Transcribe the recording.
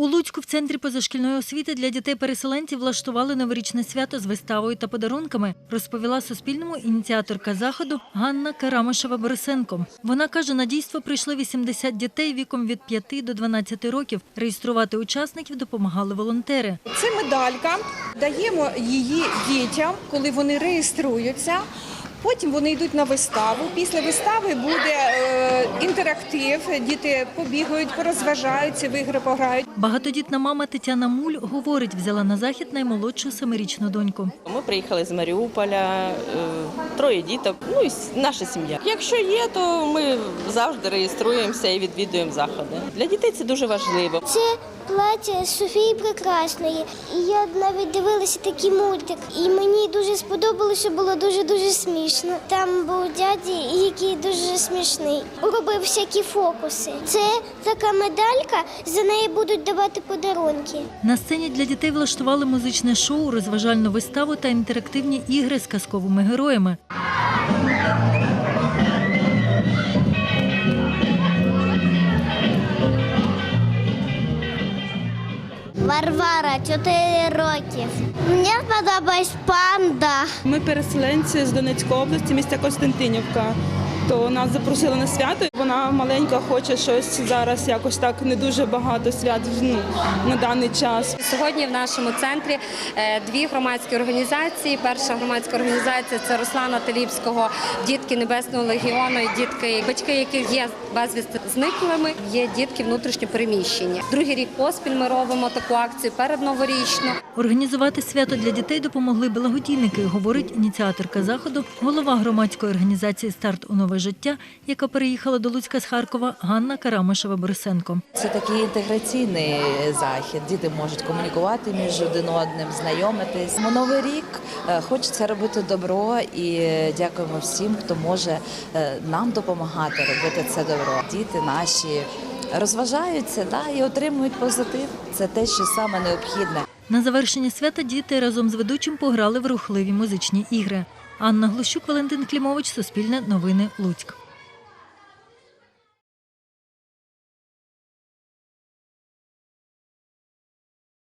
У Луцьку в центрі позашкільної освіти для дітей-переселенців влаштували новорічне свято з виставою та подарунками, розповіла Суспільному ініціаторка заходу Ганна Карамишева-Борисенко. Вона каже, на дійство прийшли 80 дітей віком від 5 до 12 років. Реєструвати учасників допомагали волонтери. Це медалька. Даємо її дітям, коли вони реєструються. Потім вони йдуть на виставу. Після вистави буде е, інтерактив. Діти побігають, порозважаються, в ігри пограють. Багатодітна мама Тетяна Муль говорить, взяла на захід наймолодшу семирічну доньку. Ми приїхали з Маріуполя, е, троє діток, ну і наша сім'я. Якщо є, то ми завжди реєструємося і відвідуємо заходи. Для дітей це дуже важливо. Це плаття Софії Прекрасної. І я навіть дивилася такий мультик. І мені дуже сподобалося, було дуже-дуже смішно. Там був дядя, який дуже смішний. Робив всякі фокуси. Це така медалька, за неї будуть давати подарунки. На сцені для дітей влаштували музичне шоу, розважальну виставу та інтерактивні ігри з казковими героями. Варвара, 4 роки. Мені подобається панда. Ми переселенці з Донецької області, міста Костянтинівка. То нас запросили на свято. Вона маленька, хоче щось зараз якось так не дуже багато свят ну, на даний час. Сьогодні в нашому центрі е, дві громадські організації. Перша громадська організація це Руслана Таліпського, дітки Небесного легіону, і дітки, батьки яких є безвісти зниклими, є дітки внутрішньо переміщені. Другий рік поспіль ми робимо таку акцію передноворічну. Організувати свято для дітей допомогли благодійники, говорить ініціаторка заходу, голова громадської організації Старт у нове життя, яка переїхала до Луцька з Харкова, Ганна Карамишева-Борисенко. Це такий інтеграційний захід. Діти можуть комунікувати між один одним, знайомитись. На новий рік е, хочеться робити добро і дякуємо всім, хто може е, нам допомагати робити це добро. Діти наші розважаються да, і отримують позитив. Це те, що саме необхідне. На завершення свята діти разом з ведучим пограли в рухливі музичні ігри. Анна Глущук, Валентин Клімович, Суспільне новини Луцьк.